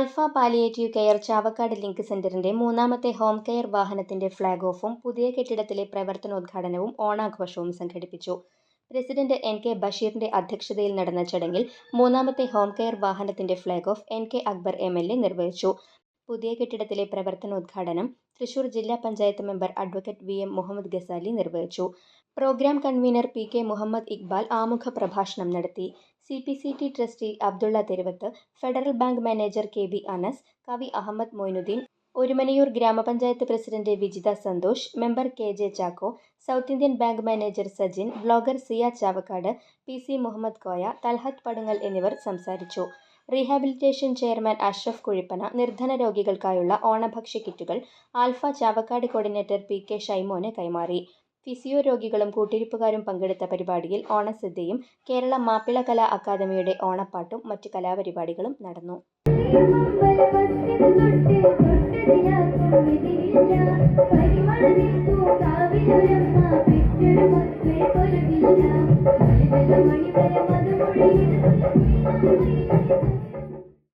Alpha palliative care Chavakkad link സെന്ററിന്റെ മൂന്നാമത്തെ home care വാഹനത്തിന്റെ ഫ്ളാഗ് ഓഫും പുതിയ കെട്ടിടത്തിലെ പ്രവർത്തനോദ്ഘാടനവും ഓണാഘോഷവും സംഘടിപ്പിച്ചു. പ്രസിഡന്റ് എൻ കെ ബഷീറിന്റെ അധ്യക്ഷതയിൽ നടന്ന ചടങ്ങിൽ മൂന്നാമത്തെ ഹോം കെയർ വാഹനത്തിന്റെ flag off N K Akbar M L A നിർവഹിച്ചു. പുതിയ കെട്ടിടത്തിലെ പ്രവർത്തനോദ്ഘാടനം തൃശൂർ ജില്ലാ panchayat member advocate V M Muhammad Ghazali നിർവഹിച്ചു. Programme convener P K Muhammad Iqbal ആമുഖ പ്രഭാഷണം നടത്തി. C P C T trustee Abdulla Theruvath Federal Bank manager K B Anas കവി അഹമ്മദ് മൊയ്നുദ്ദീൻ ഒരുമനയൂർ ഗ്രാമപഞ്ചായത്ത് president Vijitha Santhosh member K J Chacko South Indian Bank manager Sajin blogger Siya Chavakkad P C Muhammad Koya Talhath Padungal എന്നിവർ സംസാരിച്ചു. Rehabilitation chairman Ashraf കുഴിപ്പന നിർധന രോഗികൾക്കായുള്ള ഓണഭക്ഷ്യ കിറ്റുകൾ Alpha Chavakkad coordinator P K ഷൈമോന് കൈമാറി. Physio രോഗികളും കൂട്ടിരിപ്പുകാരും പങ്കെടുത്ത പരിപാടിയിൽ ഓണസദ്യയും കേരള മാപ്പിള കലാ അക്കാദമിയുടെ ഓണപ്പാട്ടും മറ്റ് കലാപരിപാടികളും നടന്നു.